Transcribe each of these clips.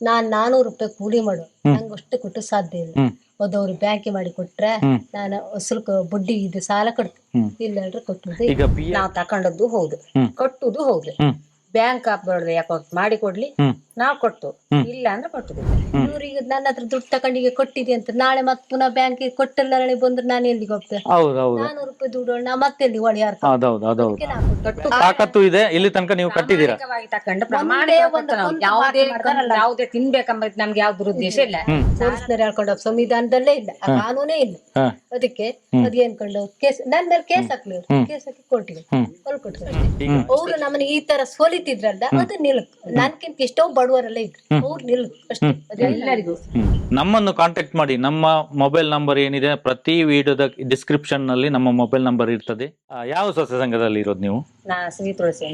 ನಾನ್ ನಾನೂರು ರೂಪಾಯಿ ಕೂಲಿ ಮಾಡು. ನಂಗೆ ಅಷ್ಟು ಕೊಟ್ಟು ಸಾಧ್ಯ ಇಲ್ಲ. ಒದವ್ರು ಬ್ಯಾಂಕ್ ಮಾಡಿ ಕೊಟ್ರೆ ನಾನ್ ಸ್ವಲ್ಪ ಬಡ್ಡಿ ಇದು ಸಾಲ ಕಟ್ತು. ಇಲ್ಲಾಂದ್ರೆ ಕೊಟ್ಟುದು ಈಗ ಪಿ ನಾವ್ ತಕೊಂಡದ್ದು ಹೌದು. ಕಟ್ಟುದು ಹೌದು. ಬ್ಯಾಂಕ್ ಹಾಕ್ಬಾರ್ದು ಅಕೌಂಟ್ ಮಾಡಿ ಕೊಡ್ಲಿ. ನಾವ್ ಕೊಟ್ಟು. ಇಲ್ಲ ಅಂದ್ರೆ ಕೊಟ್ಟುದಿಲ್ಲ. ಇವ್ರಿಗೆ ನನ್ನ ಹತ್ರ ದುಡ್ಡು ತಗೊಂಡಿಗೆ ಕೊಟ್ಟಿದೆ ಅಂತ ನಾಳೆ ಮತ್ತೆ ಪುನಃ ಬ್ಯಾಂಕಿಗೆ ಕೊಟ್ಟಲ್ಲ ನಾಳೆ ಬಂದ್ರೆ ನಾನು ಎಲ್ಲಿಗೆ ಹೋಗ್ತೇನೆ ಹೌದು ಹೌದು. ನಾನೂರು ರೂಪಾಯಿ ದುಡ್ಡು ನಾ ಮತ್ತೆ ಎಲ್ಲಿ ಒಳಿ ಯಾರು ಹೌದೌದು. ಅದೌದು ಕೊಟ್ಟು ತಾಕತ್ತು ಇದೆ ಇಲ್ಲಿ ತನಕ ನೀವು ಕಟ್ಟಿದ್ದೀರಾ? ಪ್ರಾಮಾಣಿಕವಾಗಿ ತಕೊಂಡು ಪ್ರಾಮಾಣಿಕವಾಗಿ ನಾವು ಯಾವುದೇ ತಿನ್ಬೇಕಂಬ ನಮ್ಗೆ ಯಾವ್ದು ಉದ್ದೇಶ ಇಲ್ಲ. ಪೊಲೀಸ್ನವ್ರು ಹೇಳ್ಕೊಂಡು ಹೋಗ್ ಸಂವಿಧಾನದಲ್ಲೇ ಇಲ್ಲ ಆ ಕಾನೂನೇ ಇಲ್ಲ. ಹಾ. ಅದಕ್ಕೆ ಅದ್ ಏನ್ಕೊಂಡು ಕೇಸ್ ನನ್ ಮೇಲೆ ಕೇಸ್ ಹಾಕ್ಲಿ. ಕೇಸ್ ಹಾಕಿ ಕೊಟ್ಟಿವಿ ಈಗ ಅವ್ರು ನಮ್ಮನ್ನ ಈ ತರ ಸೋಲಿತಿದ್ರಲ್ಲ ಅದು ನಿಲ್ಕ್. ನನ್ಕಿಂತ ಎಷ್ಟೋ ಇದ್ರು. ಅವ್ರು ಅಷ್ಟೇ. ನಮ್ಮನ್ನು ಕಾಂಟ್ಯಾಕ್ಟ್ ಮಾಡಿ ನಮ್ಮ ಮೊಬೈಲ್ ನಂಬರ್ ಏನಿದೆ ಪ್ರತಿ ವಿಡಿಯೋದ ಡಿಸ್ಕ್ರಿಪ್ಷನ್ನಲ್ಲಿ ನಮ್ಮ ಮೊಬೈಲ್ ನಂಬರ್ ಇರ್ತದೆ. ಆ, ಯಾವ ಸಸ್ಯ ಸಂಘದಲ್ಲಿ ಇರೋದು ನೀವು? ನಾ ತುಳಸಿ.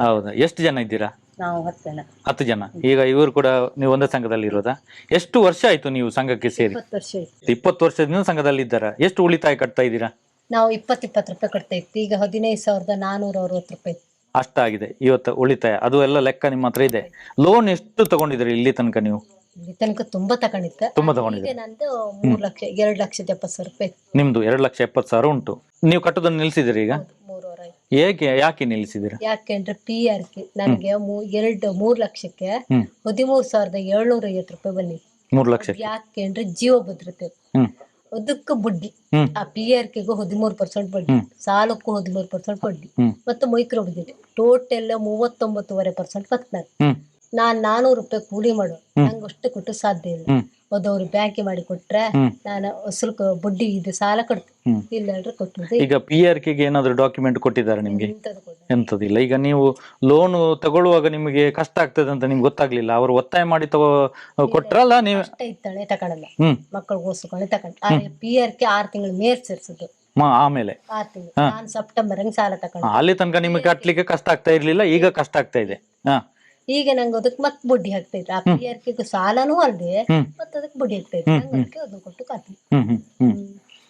ಹೌದಾ? ಎಷ್ಟು ಜನ ಇದ್ದೀರಾ? ನಾವು ಹತ್ತು ಜನ. ಹತ್ತು ಜನ. ಈಗ ಇವರು ಕೂಡ ನೀವು ಒಂದೇ ಸಂಘದಲ್ಲಿ ಇರೋದಾ? ಎಷ್ಟು ವರ್ಷ ಆಯ್ತು ನೀವು ಸಂಘಕ್ಕೆ ಸೇರಿ? ಇಪ್ಪತ್ತು ವರ್ಷ ಆಯ್ತು. ಇಪ್ಪತ್ತು ವರ್ಷದಿಂದ ಸಂಘದಲ್ಲಿ ಇದ್ದಾರಾ? ಎಷ್ಟು ಉಳಿತಾಯ ಕಟ್ತಾ ಇದ್ದೀರಾ? ನಾವು ಇಪ್ಪತ್ ಇಪ್ಪತ್ತು ರೂಪಾಯಿ ಕಟ್ತಾ ಇತ್ತು. ಈಗ ಹದಿನೈದು ಸಾವಿರದ ನಾನೂರ ಅರವತ್ತು ರೂಪಾಯಿ ಅಷ್ಟಾಗಿದೆ. ಇವತ್ತು ಉಳಿತಾಯ. ಅದು ಎಲ್ಲ ಲೆಕ್ಕ ನಿಮ್ಮ ಹತ್ರ ಇದೆ. ಲೋನ್ ಎಷ್ಟು ತಗೊಂಡಿದ್ರಿ ಇಲ್ಲಿ ತನಕ ನೀವು? ಇಲ್ಲಿ ತನಕ ತುಂಬಾ ತಗೊಂಡಿದ್ದೆ. ತುಂಬಾ ತಗೊಂಡಿದ್ದೆ. ಈಗ ನಂದು ಮೂರ್ ಲಕ್ಷ ಎರಡ್ ಲಕ್ಷದ ಎಪ್ಪತ್ತು ಸಾವಿರ ರೂಪಾಯಿ ನಿಮ್ದು ಎರಡು ಲಕ್ಷ ಎಪ್ಪತ್ತು ಸಾವಿರ ಉಂಟು. ನೀವು ಕಟ್ಟೋದನ್ನು ನಿಲ್ಸಿದಿರಿ ಈಗ? ಮೂರುವರೆ ಆಯ್ತು. ಏಕೆ ಯಾಕೆ ನಿಲ್ಸಿದಿರಾ ಯಾಕೆಂದ್ರೆ ಪಿ ಆರ್ ಕೆ ನನಗೆ ಮೂ- ಎರಡು ಮೂರ್ ಲಕ್ಷಕ್ಕೆ ಹ್ಮ್. ಹದಿಮೂರು ಸಾವಿರದ ಏಳ್ನೂರ ಐವತ್ತು ರೂಪಾಯಿ ಬನ್ನಿ ಮೂರು ಲಕ್ಷಕ್ಕೆ? ಯಾಕೆಂದ್ರೆ ಜೀವ ಭದ್ರತೆ. ಹ್ಮ್. ಅದಕ್ಕೆ ಬಡ್ಡಿ. ಆ ಪಿ ಆರ್ ಕೆಗೂ ಹದಿಮೂರು ಪರ್ಸೆಂಟ್ ಬಡ್ಡಿ. ಸಾಲಕ್ಕೂ ಹದಿಮೂರು ಪರ್ಸೆಂಟ್ ಬಡ್ಡಿ. ಮತ್ತು ಮೈಕ್ರೋ ಬಡ್ಡಿ ಟೋಟಲ್ ಮೂವತ್ತೊಂಬತ್ತುವರೆ ಪರ್ಸೆಂಟ್ ನಾನು ಹ್ಮ್. ನಾನ್ ನಾನೂರು ರೂಪಾಯಿ ಕೂಲಿ ಮಾಡೋರು ನಂಗೆ ಅಷ್ಟು ಕೊಟ್ಟು ಸಾಧ್ಯ ಇಲ್ಲ. ಹ್ಮ್ ಬ್ಯಾಂಕ್ ಮಾಡಿ ಕೊಟ್ರೆ. ನಾನು ಸ್ವಲ್ಪ ಬಡ್ಡಿ ಇದು ಸಾಲ ಕೊಡ್ತೀನಿ ಇಲ್ಲ ಇಲ್ಲಾಂದ್ರೆ ಕೊಟ್ಟುದು ಈಗ ಪಿ ಆರ್ ಕೆಗೆ ಏನಾದ್ರು ಡಾಕ್ಯುಮೆಂಟ್ ಕೊಟ್ಟಿದ್ದಾರೆ ನಿಮ್ಗೆ? ಎಂತದು ಕೊಡು. ಎಂತದಿಲ್ಲ. ಈಗ ನೀವು ಲೋನ್ ತಗೊಳ್ಳುವಾಗ ನಿಮಗೆ ಕಷ್ಟ ಆಗ್ತದೆ ಅಂತ ನಿಮ್ಗೆ ಗೊತ್ತಾಗ್ಲಿಲ್ಲ. ಅವರು ಒತ್ತಾಯ ಮಾಡಿ ತಗೋ ಕೊಟ್ರಲ್ಲ ನೀವು? ಅಷ್ಟೇ ಇತ್ತಾಳೆ ತಗೊಳಲ್ಲ. ಹ್ಮ್. ಮಕ್ಕಳಿಗೋಸ್ಕೊಂಡು ತಗೊಂಡು ಆದ್ರೆ ಪಿ ಆರ್ ಕೆ ಆರು ತಿಂಗಳು ಮೇರ್ ಸೇರ್ಸುದು. ಮ- ಆಮೇಲೆ. ಆರು ತಿಂಗಳು. ನಾನು ಸೆಪ್ಟೆಂಬರ್ ಹಂಗೆ ಸಾಲ ತಗೊಂಡು ಅಲ್ಲಿ ತನಕ ನಿಮಗೆ ಕಟ್ಲಿಕ್ಕೆ ಕಷ್ಟ ಆಗ್ತಾ ಇರ್ಲಿಲ್ಲ ಈಗ ಕಷ್ಟ ಆಗ್ತಾ ಇದೆ. ಹಾ. ಈಗ ನಂಗೆ ಅದಕ್ಕೆ ಮತ್ತೆ ಬುಡ್ಡಿ ಹಾಕ್ತೈತಿ ಆ ಪಿ ಆರ್ ಕೆ ಸಾಲನೂ ಅಲ್ಲದೆ ಹ್ಮ್. ಮತ್ತೆ ಅದಕ್ಕೆ ಬಡ್ಡಿ ಹಾಕ್ತೈತಿ ನಂಗೆ ಅದಕ್ಕೆ ಅದನ್ನ ಕೊಟ್ಟು ಕಾತಿ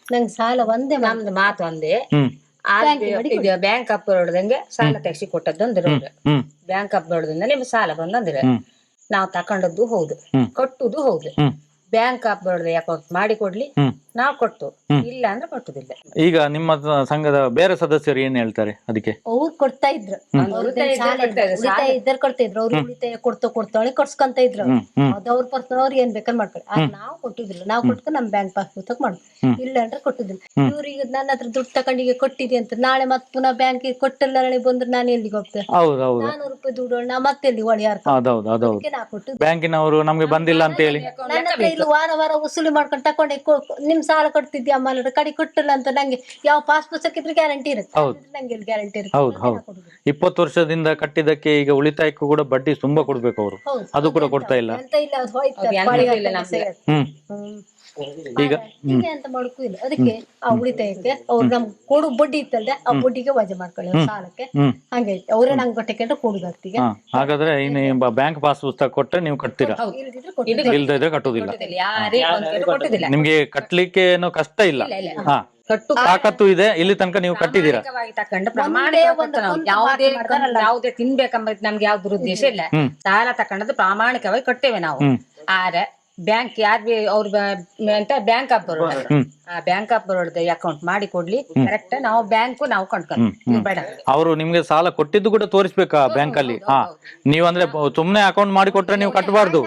ನಂಗೆ ಸಾಲ ಒಂದೇ ಮಾತು ನಮ್ದು ಮಾತು ಒಂದೇ. ಬ್ಯಾಂಕ್ ಆಫ್ ಬರೋದಂಗೆ ಸಾಲ ತೆಗಿಸಿ ಕೊಟ್ಟದ್ದು ಅಂದ್ರೆ ಬ್ಯಾಂಕ್ ಆಫ್ ಬರೋದಿಂದ ನಿಮ್ಗೆ ಸಾಲ ಬಂದಂದ್ರೆ ನಾವು ತಕೊಂಡದ್ದು ಹೌದು. ಕಟ್ಟುದು ಹೌದು. ಬ್ಯಾಂಕ್ ಆಫ್ ಬರೋದ ಅಕೌಂಟ್ ಮಾಡಿ ಕೊಡ್ಲಿ? ನಾವ್ ಕೊಟ್ಟು ಇಲ್ಲ ಅಂದ್ರೆ ಕೊಟ್ಟುದಿಲ್ಲ. ಈಗ ನಿಮ್ಮ ಸಂಘದ ಬೇರೆ ಸದಸ್ಯರು ಏನ್ ಹೇಳ್ತಾರೆ ಅದಕ್ಕೆ? ಅವ್ರು ಕೊಡ್ತಾ ಇದ್ರು. ಅವ್ರು. ಉಳಿತಾಯ ಇದ್ದಾರೆ ಕೊಡ್ತಾ ಇದ್ರು ಅವ್ರು ಉಳಿತಾಯ ಕೊಡ್ತಾ ಕೊಡ್ತಾಳೆ ಕೊಡ್ಸ್ಕೊಂತ ಇದ್ರು ಅದವ್ರ ಅವ್ರು ಏನ್ ಬೇಕಾದ್ರೆ ಮಾಡ್ಕೊಳ್ಳಿ ಆದ್ರೆ ನಾವು ಕೊಟ್ಟಿದ್ರು ನಾವು ಕೊಟ್ಟು ನಮ್ ಬ್ಯಾಂಕ್ ಪಾಸ್ ಬುಕ್ ಮಾಡ್ತೀವಿ ಇಲ್ಲ ಅಂದ್ರೆ ಕೊಟ್ಟಿದ್ದಿಲ್ಲ. ಇವ್ರಿಗೆ ನನ್ನ ಹತ್ರ ದುಡ್ಡು ತಗೊಂಡಿಗೆ ಕೊಟ್ಟಿದೆ ಅಂತ ನಾಳೆ ಮತ್ತೆ ಪುನಃ ಬ್ಯಾಂಕಿಗೆ ಕೊಟ್ಟಿಲ್ಲ ನಾಳೆ ಬಂದ್ರೆ ನಾನು ಎಲ್ಲಿಗೆ ಹೋಗ್ತೇನೆ ಹೌದು ಹೌದು. ನಾನೂರು ರೂಪಾಯಿ ದುಡ್ಡು ನಾ ಮತ್ತೆ ಎಲ್ಲಿ ಹೊಳಿ ಯಾರು ಹೌದೌದು ಅದೌದು ಅದಕ್ಕೆ ನಾ ಕೊಟ್ಟು ಬ್ಯಾಂಕಿನವರು ನಮ್ಗೆ ಬಂದಿಲ್ಲ ಅಂತ ಹೇಳಿ. ನನ್ನ ಹತ್ರ ಇಲ್ಲಿ ವಾರ ವಾರ ವಸೂಲಿ ಮಾಡ್ಕೊಂಡು ತಕೊಂಡೆ. ನಿಮ್ ಸಾಲ ಕೊಡ್ತಿದ್ಯಾ ಅಮ್ಮ ಕಡೆ ಕೊಟ್ಟಿಲ್ಲ ಅಂತ ನಂಗೆ ಯಾವ ಪಾಸ್ ಪುಸ್ತಕ ಇದ್ರೆ ಗ್ಯಾರಂಟಿ ಇರುತ್ತೆ. ನಂಗೆ ಇಲ್ಲಿ ಗ್ಯಾರಂಟಿ ಇರುತ್ತೆ. ಹೌದು ಹೌದು. ಇಪ್ಪತ್ತು ವರ್ಷದಿಂದ ಕಟ್ಟಿದ್ದಕ್ಕೆ ಈಗ ಉಳಿತಾಯಕ್ಕೂ ಕೂಡ ಬಡ್ಡಿ ತುಂಬಾ ಕೊಡ್ಬೇಕು ಅವರು. ಅದು ಕೂಡ ಕೊಡ್ತಾ ಇಲ್ಲ. ಹ್ಮ್. ಈಗ ಈಗ ಎಂತ ಮಾಡಕ್ಕೂ ಇಲ್ಲ. ಅದಕ್ಕೆ ಆ ಉಳಿತಾಯಕ್ಕೆ ಅವ್ರು ನಮ್ ಕೊಡು ಬಡ್ಡಿ ಇತ್ತಲ್ದೆ ಆ ಬಡ್ಡಿಗೆ ವಜಾ ಮಾಡ್ಕೊಳ್ಳಿ ಸಾಲಕ್ಕೆ. ಹಂಗೆ ಅವರೇ ನಂಗೆ ಕೊಟ್ಟೆಕೊಂಡು ಕೊಡುದಾಗ್ತಿಗೆ ಹಾಗಾದ್ರೆ ಇನ್ನು ಬ್ಯಾಂಕ್ ಪಾಸ್ ಪುಸ್ತಕ ಕೊಟ್ರೆ ನೀವು ಕಟ್ತೀರಾ? ಇಲ್ದಿದ್ರೆ ಕಟ್ಟುದಿಲ್ಲ. ಯಾರೇ ಕೊಟ್ಟುದಿಲ್ಲ. ನಿಮ್ಗೆ ಕಟ್ಲಿಕ್ಕೆ ಏನೋ ಕಷ್ಟ ಇಲ್ಲ. ಹಾ. ಕಟ್ಟು ತಾಕತ್ತು ಇದೆ ಇಲ್ಲಿ ತನಕ ನೀವು ಕಟ್ಟಿದ್ದೀರಾ? ಪ್ರಾಮಾಣಿಕವಾಗಿ ತಕೊಂಡು ನಾವು ಯಾವುದೇ ಯಾವುದೇ ತಿನ್ಬೇಕಂಬ ನಮ್ಗೆ ಯಾವ್ದು ಉದ್ದೇಶ ಇಲ್ಲ. ಸಾಲ ತಕೊಂಡದ್ದು ಪ್ರಾಮಾಣಿಕವಾಗಿ ಕಟ್ಟೇವೆ ನಾವು. ಆದ್ರೆ ಬ್ಯಾಂಕ್ ಯಾರ್ ಬಿ ಅವ್ರ ಅಂತ ಬ್ಯಾಂಕ್ ಆಫ್ ಬರೋಡ. ಆ ಬ್ಯಾಂಕ್ ಆಫ್ ಬರೋದ ಅಕೌಂಟ್ ಮಾಡಿ ಕೊಡ್ಲಿ. ಕರೆಕ್ಟ್ ನಾವು ಬ್ಯಾಂಕ್ ನಾವು ಕೊಂಡ್ಕೊಂಡು ಬೇಡ. ಅವರು ನಿಮ್ಗೆ ಸಾಲ ಕೊಟ್ಟಿದ್ದು ಕೂಡ ತೋರಿಸ್ಬೇಕಾ ಬ್ಯಾಂಕ್ ಅಲ್ಲಿ ಹಾ. ನೀವು ಅಂದ್ರೆ ಸುಮ್ನೆ ಅಕೌಂಟ್ ಮಾಡಿ ಕೊಟ್ರೆ ನೀವು ಕಟ್ಟಬಾರ್ದು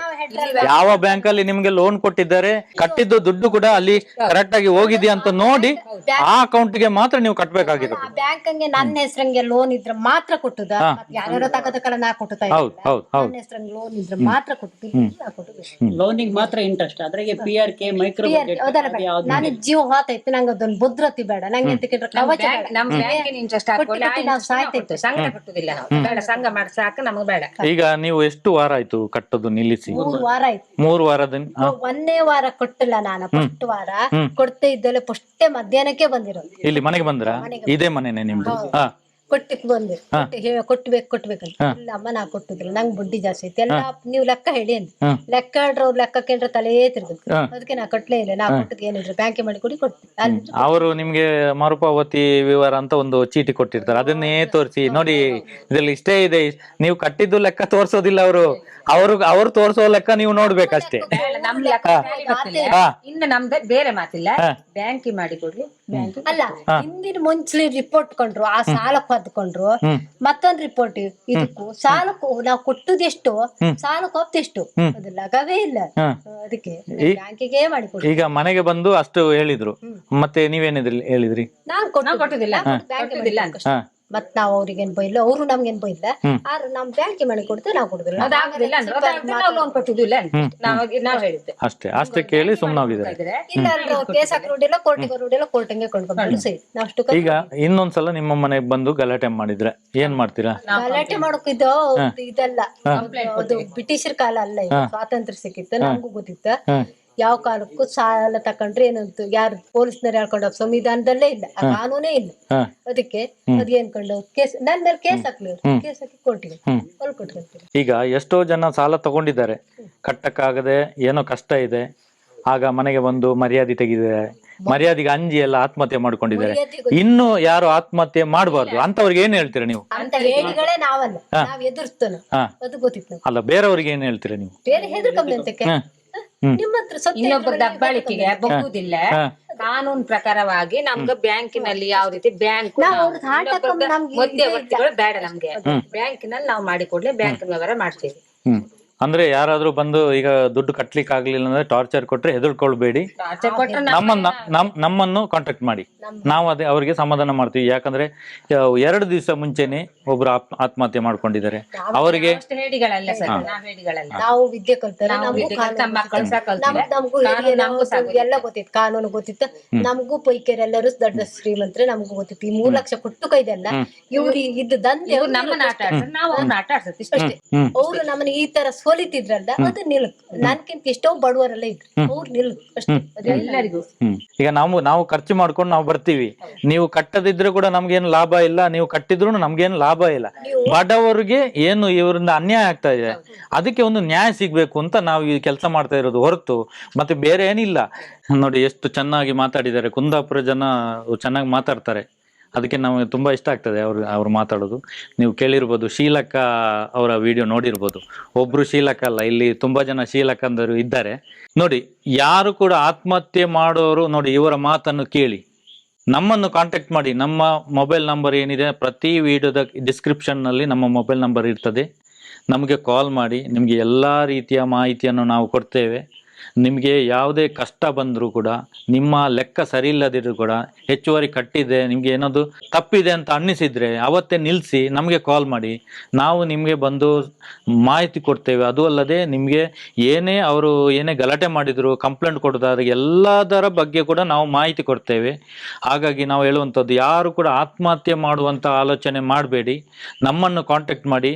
ಯಾವ ಬ್ಯಾಂಕ್ ಅಲ್ಲಿ ನಿಮ್ಗೆ ಲೋನ್ ಕೊಟ್ಟಿದ್ದಾರೆ ಕಟ್ಟಿದ್ದು ದುಡ್ಡು ಕೂಡ ಅಲ್ಲಿ ಕರೆಕ್ಟ್ ಆಗಿ ಹೋಗಿದ್ಯಾ ಅಂತ ನೋಡಿ ಆ ಅಕೌಂಟ್ಗೆ ಮಾತ್ರ ನೀವು ಕಟ್ಟಬೇಕಾಗಿದೆ ಆ ಬ್ಯಾಂಕ್ ಹಂಗೆ ನನ್ನ ಹೆಸರಂಗೆ ಲೋನ್ ಇದ್ರೆ ಮಾತ್ರ ಕೊಟ್ಟುದ? ಯಾರ್ಯಾರೋ ತಗೋದಕ್ಕೆಲ್ಲ ನಾ ಕೊಟ್ಟುತ್ತಾ. ಹೌದು ಹೌದು ಹೌದು. ನನ್ನ ಹೆಸರಂಗೆ ಲೋನ್ ಇದ್ರೆ ಮಾತ್ರ ಕೊಟ್ಟು ನಾ ಕೊಟ್ಟುದು ಲೋನಿಗೆ ಮಾತ್ರ ಇಂಟ್ರೆಸ್ಟ್ ಅದ್ರಾಗೆ ಪಿ ಆರ್ ಕೆ ಮೈಕ್ರೋ ಅದಲ್ಲ ಬೇಡ. ನಾನು ಜೀವ ಹೋತೈತಿ ನಂಗೆ ಅದೊಂದು ಭದ್ರತೆ ಬೇಡ. ನಂಗೆ ಎಂತ ಕೇಳಿದ್ರೆ ಕವಚ ಬೇಡ. ನಮ್ ಬ್ಯಾಂಕಿನ ಇಂಟ್ರೆಸ್ಟ್ ಹಾಕೊಳ್ಳಿ ಕೊಟ್ಟು ನಾವು ಸಾಯ್ತೈತೆ. ಸಂಘ ಕಟ್ಟುದಿಲ್ಲ ನಾವು ಬೇಡ ಸಂಘ ಮಾಡಿ ಸಾಕು ನಮಗೆ ಬೇಡ. ಈಗ ನೀವು ಎಷ್ಟು ವಾರ ಆಯ್ತು ಕಟ್ಟೋದು ನಿಲ್ಲಿಸಿ? ವಾರ ಆಯ್ತು ಮೂರು ವಾರದ ಒಂದೇ ವಾರ ಕೊಟ್ಟಿಲ್ಲ ನಾನು ಫಸ್ಟ್ ವಾರ. ಕೊಡ್ತಾ ಇದ್ದಲೆ ಫಸ್ಟೇ ಮಧ್ಯಾಹ್ನಕ್ಕೆ ಬಂದಿರೋದು. ಇಲ್ಲಿ ಮನೆಗೆ ಬಂದ್ರ? ಇದೇ ಮನೆನೆ ನಿಮ್ದು? ಹಾ. ಕೊಟ್ಟಿಕ್ ಬಂದೆ. ಕೊಟ್ಟು ಕೊಟ್ಬೇಕು ಕೊಟ್ಬೇಕಲ್ಲ ಇಲ್ಲ ಅಮ್ಮ ನಾ ಕೊಟ್ಟಿದ್ರು ನಂಗೆ ಬುಡ್ಡಿ ಜಾಸ್ತಿ ಐತೆ ಎಲ್ಲ ನೀವು ಲೆಕ್ಕ ಹೇಳಿ ಹ್ಮ್. ಲೆಕ್ಕ ಹೇಳ್ರ ಅವ್ರ ಲೆಕ್ಕ ಕೇಳ್ರ ತಲೆ ತಿರ್ಗದು. ಅದಕ್ಕೆ ನಾ ಕಟ್ಲೇ ಇಲ್ಲ. ನಾ ಕೊಟ್ಟಿದ್ ಏನಿದ್ರು ಬ್ಯಾಂಕ್ ಮಾಡಿ ಕೊಡಿ ಕೊಡ್ತೀನಿ ಅಲ್ಲಿ ಅವರು ನಿಮ್ಗೆ ಮರುಪಾವತಿ ವಿವರ ಅಂತ ಒಂದು ಚೀಟಿ ಕೊಟ್ಟಿರ್ತಾರೆ. ಅದನ್ನೇ ತೋರಿಸಿ. ನೋಡಿ ಇದ್ರಲ್ಲಿ ಇಷ್ಟೇ ಇದೆ. ನೀವು ಕಟ್ಟಿದ್ದು ಲೆಕ್ಕ ತೋರ್ಸೋದಿಲ್ಲ ಅವರು. ಅವರು ಅವ್ರು ತೋರ್ಸೋ ಲೆಕ್ಕ ನೀವು ನೋಡ್ಬೇಕಷ್ಟೇ. ನಮ್ ಲೆಕ್ಕ. ಹಾ. ಇನ್ನು ನಮ್ದು ಬೇರೆ ಮಾತಿಲ್ಲ. ಹಾ. ಬ್ಯಾಂಕಿ ಮಾಡಿ ಕೊಡ್ರಿ ಬ್ಯಾಂಕಿ ಅಲ್ಲ ಹಿಂದಿನ ಮುಂಚೆ ರಿಪೋರ್ಟ್ ಕೊಂಡ್ರು ಆ ಸಾಲಕ್ಕೆ ಹೊತ್ಕೊಂಡ್ರು ಹ್ಮ್. ಮತ್ತೊಂದ್ ರಿಪೋರ್ಟ್ ಇದಕ್ಕೂ ಸಾಲಕ್ಕೂ ನಾವು ಕೊಟ್ಟದೆಷ್ಟು ಎಷ್ಟು ಸಾಲಕ್ಕೆ ಹೋಗ್ತೆಷ್ಟು ಅದು ಲಗವೇ ಇಲ್ಲ. ಅದಕ್ಕೆ ಬ್ಯಾಂಕಿಗೆ ಮಾಡಿ ಕೊಡಿ ಈಗ ಮನೆಗೆ ಬಂದು ಅಷ್ಟು ಹೇಳಿದ್ರು. ಮತ್ತೆ ನೀವೇನಿದ್ರಿ ಹೇಳಿದ್ರಿ? ನಾನ್ ಕೊಟ್ಟಿಲ್ಲ ಬ್ಯಾಂಕ್ ಇಲ್ಲ ಅಂತ ಹಾ. ಮತ್ ನಾವ್ ಅವ್ರಿಗೇನ್ ಬೈಲ್ಲ ಅವ್ರು ನಮ್ಗೇನ್ ಬೈಲ್ಲ. ಆದ್ರೆ ನಮ್ ಬ್ಯಾಂಕ್ ಮನೆ ಕೊಡ್ತೇವೆ ನಾವು ಕೊಡುದಿಲ್ಲ. ಲೋನ್ ಕೊಟ್ಟಿದ್ದಿಲ್ಲ ನಾವ್ ಹೇಳಿದ್ದೆ. ಅಷ್ಟೇ ಅಷ್ಟೇ ಕೇಳಿ ಸುಮ್ಮನಾಗಿದ್ದಾರೆ ಇಲ್ಲ ಕೇಸ್ ಹಾಕಿರೋಡಿಲ್ಲ ಕೋರ್ಟಿಗೆ ಬರೋಡಿಲ್ಲ ಕೋರ್ಟಿಗೆ ಕೊಂಡ್ಕೊಂಡು ಸರಿ ಅಷ್ಟು ಈಗ ಇನ್ನೊಂದ್ಸಲ ನಿಮ್ಮ ಮನೆಗೆ ಬಂದು ಗಲಾಟೆ ಮಾಡಿದ್ರೆ ಏನ್ ಮಾಡ್ತೀರಾ? ಗಲಾಟೆ ಮಾಡೋಕಿದ್ದು ಇದಲ್ಲ. ಬ್ರಿಟಿಷರ್ ಕಾಲ ಅಲ್ಲ ಸ್ವಾತಂತ್ರ್ಯ ಸಿಕ್ಕಿತ್ತು ನಮಗೂ ಗೊತ್ತಿತ್ತ. ಯಾವ ಕಾಲಕ್ಕೂ ಸಾಲ ತಕೊಂಡ್ರೆ ಏನಂತ? ಯಾರು ಪೊಲೀಸ್ನವ್ರು ಹೇಳ್ಕೊಂಡು ಸಂವಿಧಾನದಲ್ಲೇ ಇಲ್ಲ ಆ ಕಾನೂನೇ ಇಲ್ಲ. ಅದಕ್ಕೆ ಅದ್ ಏನ್ಕೊಂಡು ಕೇಸ್ ನನ್ ಮೇಲೆ ಕೇಸ್ ಹಾಕ್ಲಿ ಕೇಸ್ ಹಾಕಿ ಕೊಟ್ಟಿವಿ ಹೊಲ್ ಈಗ ಎಷ್ಟೋ ಜನ ಸಾಲ ತಗೊಂಡಿದ್ದಾರೆ. ಕಟ್ಟಕ್ಕಾಗದೆ ಏನೋ ಕಷ್ಟ ಇದೆ. ಆಗ ಮನೆಗೆ ಬಂದು ಮರ್ಯಾದೆ ತೆಗೆದಿದ್ದಾರೆ ಮರ್ಯಾದೆಗೆ ಅಂಜಿ ಎಲ್ಲ ಆತ್ಮಹತ್ಯೆ ಮಾಡ್ಕೊಂಡಿದ್ದಾರೆ. ಇನ್ನು ಯಾರು ಆತ್ಮಹತ್ಯೆ ಮಾಡಬಾರ್ದು? ಅಂತವ್ರಿಗೆ ಏನ್ ಹೇಳ್ತೀರಾ ನೀವು? ಅಂತ ಹೇಳಿಗಳೇ ನಾವಲ್ಲ. ನಾವ್ ಎದುರಿಸ್ತೇನೆ ಅದು ಗೊತ್ತಿತ್ತು ಅಲ್ಲ ಬೇರೆಯವ್ರಿಗೆ ಏನ್ ಹೇಳ್ತೀರಾ ನೀವು? ಬೇರೆ ಅಂತಕ್ಕೆ ಹ್ಮ್. ಹ್ಮ್. ನಿಮ್ಮ ಹತ್ರ ಸತ್ಯ ಇನ್ನೊಬ್ಬರ ದಬ್ಬಾಳಿಕೆಗೆ ಬಗ್ಗುದಿಲ್ಲ. ಕಾನೂನು ಪ್ರಕಾರವಾಗಿ ನಮ್ಗೆ ಬ್ಯಾಂಕಿನಲ್ಲಿ ಯಾವ ರೀತಿ ಬ್ಯಾಂಕ್ ಮಧ್ಯವರ್ತಿಗಳು ಬೇಡ ನಮ್ಗೆ. ಬ್ಯಾಂಕಿನಲ್ಲಿ ನಾವು ಮಾಡಿಕೊಡ್ಲಿ ಬ್ಯಾಂಕ್ ವ್ಯವಹಾರ ಮಾಡ್ತೀವಿ ಅಂದ್ರೆ ಯಾರಾದ್ರೂ ಬಂದು ಈಗ ದುಡ್ಡು ಕಟ್ಲಿಕ್ಕೆ ಆಗ್ಲಿಲ್ಲ ಅಂದ್ರೆ ಟಾರ್ಚರ್ ಕೊಟ್ರೆ ಹೆದರ್ಕೊಳ್ಬೇಡಿ. ಟಾರ್ಚರ್ ಕೊಟ್ರೆ ನಾವು ನಮ್ಮನ್ನ ನಮ್ ನಮ್ಮನ್ನು ಕಾಂಟ್ಯಾಕ್ಟ್ ಮಾಡಿ. ನಾವು ಅದೇ ಅವರಿಗೆ ಸಮಾಧಾನ ಮಾಡ್ತೀವಿ. ಯಾಕಂದ್ರೆ ಎರಡು ದಿವಸ ಮುಂಚೆನೆ ಒಬ್ರು ಆತ್ಮ- ಆತ್ಮಹತ್ಯೆ ಮಾಡ್ಕೊಂಡಿದ್ದಾರೆ. ಅವರಿಗೆ ಅಷ್ಟು ಹೇಡಿಗಳಲ್ಲ ಸರ್ ನಾವ್ ಹೇಡಿಗಳಲ್ಲ ನಾವು ವಿದ್ಯೆ ಕಲ್ತಾರೆ ನಾವು ನಮಗೂ ವಿದ್ಯೆ ಕಲ್ತ ಕಾನೂನು ಮಕ್ಕಳು ಸಹ ಕಲ್ತಿಲ್ಲ. ನಮ್ಗ್- ನಮಗೂ ಹಿರಿಯರು, ನಮಗೂ ಸಹ ಎಲ್ಲ ಗೊತ್ತಿತ್ತು. ಕಾನೂನು ಗೊತ್ತಿತ್ತು. ನಮಗೂ ಪೈಕರೆಲ್ಲರೂ ದೊಡ್ಡ ಶ್ರೀಮಂತರೆ ನಮಗೂ ಗೊತ್ತಿತ್ತು. ಈ ಮೂರ್ ಲಕ್ಷ ಕೊಟ್ಟು ಕೈದಲ್ಲ ಇವ್ರು ಇದ್ದ ದಂಧೆ ಇವ್ರು ನಮ್ಮನ್ನ ಆಟ ಆಡ್ತಾರೆ ನಾವು ಅವ್ರನ್ನ ಆಟ ಆಡ್ಸತ್ತೆ ಇಷ್ಟೇ. ಹ್ಮ್. ಅವ್ರು ನಮ್ಮನ್ನ ಈ ತರ ಸೋಲಿತಿದ್ರಲ್ಲ ಅದು ನಿಲ್ಕ್. ನನ್ಕಿಂತ ಎಷ್ಟೋ ಬಡವರೆಲ್ಲ ಇದ್ರು. ಅವ್ರು ನಿಲ್ಕ್ ಅಷ್ಟೇ. ಹ್ಮ್. ಈಗ ನಾವು ನಾವು ಖರ್ಚು ಮಾಡ್ಕೊಂಡು ನಾವು ಬರ್ತೀವಿ. ನೀವು ಕಟ್ಟದಿದ್ರೆ ಕೂಡ ನಮ್ಗೇನು ಲಾಭ ಇಲ್ಲ ನೀವು ಕಟ್ಟಿದ್ರು ನಮ್ಗೇನು ಲಾಭ ಇಲ್ಲ. ಬಡವರಿಗೆ ಏನು ಇವರಿಂದ ಅನ್ಯಾಯ ಆಗ್ತಾ ಇದೆ? ಅದಕ್ಕೆ ಒಂದು ನ್ಯಾಯ ಸಿಗ್ಬೇಕು ಅಂತ ನಾವು ಈ ಕೆಲಸ ಮಾಡ್ತಾ ಇರೋದು ಹೊರತು. ಮತ್ತೆ ಬೇರೆ ಏನಿಲ್ಲ. ನೋಡಿ ಎಷ್ಟು ಚೆನ್ನಾಗಿ ಮಾತಾಡಿದ್ದಾರೆ. ಕುಂದಾಪುರ ಜನ ಚೆನ್ನಾಗಿ ಮಾತಾಡ್ತಾರೆ. ಅದಕ್ಕೆ ನಮಗೆ ತುಂಬ ಇಷ್ಟ ಆಗ್ತದೆ ಅವರು, ಅವ್ರು ಮಾತಾಡೋದು. ನೀವು ಕೇಳಿರ್ಬೋದು, ಶೀಲಕ್ಕ ಅವರ ವಿಡಿಯೋ ನೋಡಿರ್ಬೋದು. ಒಬ್ರು ಶೀಲಕ್ಕ ಅಲ್ಲ, ಇಲ್ಲಿ ತುಂಬಾ ಜನ ಶೀಲಕ್ಕಂದರು ಇದ್ದಾರೆ. ನೋಡಿ, ಯಾರು ಕೂಡ ಆತ್ಮಹತ್ಯೆ ಮಾಡೋರು, ನೋಡಿ, ಇವರ ಮಾತನ್ನು ಕೇಳಿ. ನಮ್ಮನ್ನು ಕಾಂಟ್ಯಾಕ್ಟ್ ಮಾಡಿ. ನಮ್ಮ ಮೊಬೈಲ್ ನಂಬರ್ ಏನಿದೆ, ಪ್ರತಿ ವಿಡಿಯೋದ ಡಿಸ್ಕ್ರಿಪ್ಷನ್ನಲ್ಲಿ ನಮ್ಮ ಮೊಬೈಲ್ ನಂಬರ್ ಇರ್ತದೆ. ನಮಗೆ ಕಾಲ್ ಮಾಡಿ, ನಿಮಗೆ ಎಲ್ಲ ರೀತಿಯ ಮಾಹಿತಿಯನ್ನು ನಾವು ಕೊಡ್ತೇವೆ. ನಿಮಗೆ ಯಾವುದೇ ಕಷ್ಟ ಬಂದರೂ ಕೂಡ, ನಿಮ್ಮ ಲೆಕ್ಕ ಸರಿ ಇಲ್ಲದಿದ್ರು ಕೂಡ, ಹೆಚ್ಚುವರಿ ಕಟ್ಟಿದೆ, ನಿಮಗೆ ಏನಾದರೂ ತಪ್ಪಿದೆ ಅಂತ ಅನ್ನಿಸಿದರೆ ಅವತ್ತೇ ನಿಲ್ಲಿಸಿ ನಮಗೆ ಕಾಲ್ ಮಾಡಿ. ನಾವು ನಿಮಗೆ ಬಂದು ಮಾಹಿತಿ ಕೊಡ್ತೇವೆ. ಅದು ಅಲ್ಲದೆ ನಿಮಗೆ ಏನೇ ಅವರು ಏನೇ ಗಲಾಟೆ ಮಾಡಿದರು ಕಂಪ್ಲೇಂಟ್ ಕೊಡೋದಾದ್ರೆ ಎಲ್ಲದರ ಬಗ್ಗೆ ಕೂಡ ನಾವು ಮಾಹಿತಿ ಕೊಡ್ತೇವೆ. ಹಾಗಾಗಿ ನಾವು ಹೇಳುವಂಥದ್ದು, ಯಾರು ಕೂಡ ಆತ್ಮಹತ್ಯೆ ಮಾಡುವಂಥ ಆಲೋಚನೆ ಮಾಡಬೇಡಿ. ನಮ್ಮನ್ನು ಕಾಂಟ್ಯಾಕ್ಟ್ ಮಾಡಿ.